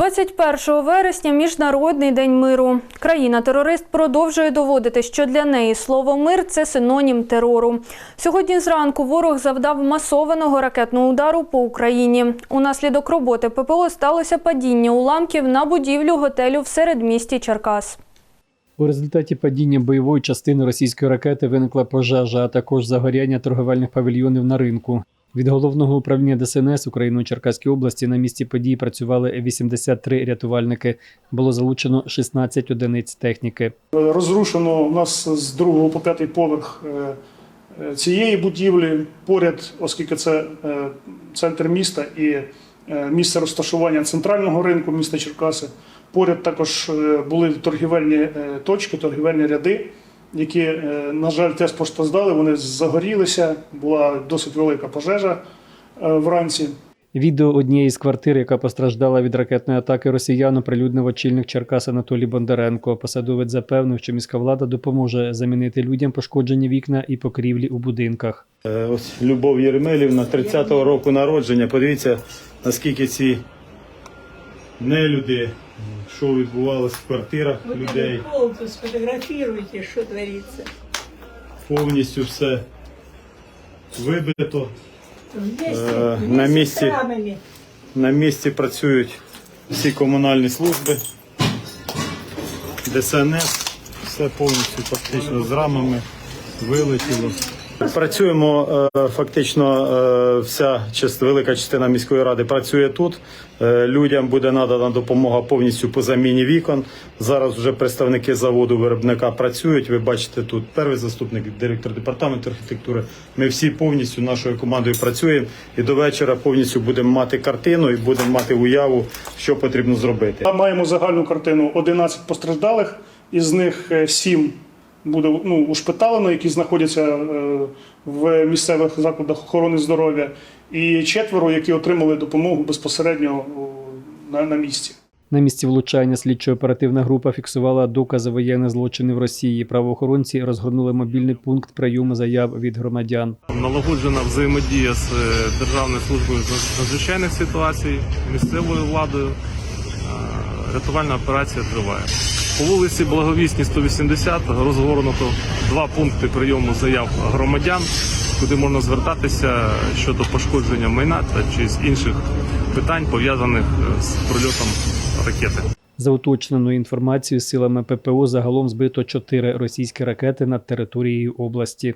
21 вересня міжнародний день миру. Країна-терорист продовжує доводити, що для неї слово мир це синонім терору. Сьогодні зранку ворог завдав масованого ракетного удару по Україні. Унаслідок роботи ППО сталося падіння уламків на будівлю готелю в середмісті Черкас. У результаті падіння бойової частини російської ракети виникла пожежа, а також загоряння торговельних павільйонів на ринку. Від головного управління ДСНС України у Черкаській області на місці події працювали 83 рятувальники. Було залучено 16 одиниць техніки. Розрушено у нас з другого по п'ятий поверх е, е, цієї будівлі. Поряд, оскільки це е, центр міста і місце розташування центрального ринку міста Черкаси. Поряд також е, були торгівельні е, точки, торгівельні ряди, які, е, на жаль, теж постраждали. Вони загорілися. Була досить велика пожежа е, вранці. Відео однієї з квартир, яка постраждала від ракетної атаки росіян, оприлюднив очільник Черкас Анатолій Бондаренко. Посадовець запевнив, що міська влада допоможе замінити людям пошкоджені вікна і покрівлі у будинках. Е, Ось Любов Єремелівна, 30-го року народження. Подивіться, наскільки ці нелюди, що відбувалося в квартирах Вот людей, этот пол тут сфотографируйте, что творится. повністю все вибито. Вместе, Э, вместе на с рамами. На місці працюють всі комунальні служби, ДСНС, все повністю фактично з рамами вилетіло. Працюємо е, фактично е, вся част- велика частина міської ради працює тут. Е, Людям буде надана допомога повністю по заміні вікон. Зараз вже представники заводу виробника працюють. Ви бачите тут перший заступник, директор департаменту архітектури. Ми всі повністю нашою командою працюємо і до вечора повністю будемо мати картину і будемо мати уяву, що потрібно зробити. Маємо загальну картину 11 постраждалих, із них 7 буде ну, ушпиталено, які знаходяться е, в місцевих закладах охорони здоров'я, і четверо, які отримали допомогу безпосередньо на, на місці. На місці влучання слідчо-оперативна група фіксувала докази воєнних злочинів Росії. Правоохоронці розгорнули мобільний пункт прийому заяв від громадян. налагоджена взаємодія з е, Державною службою з надзвичайних ситуацій, місцевою владою. Е, Рятувальна операція триває. По вулиці Благовісні, 180 розгорнуто два пункти прийому заяв громадян, куди можна звертатися щодо пошкодження майна та чи з інших питань пов'язаних е, з прильотом ракети. За уточненою інформацією, силами ППО загалом збито чотири російські ракети над територією області.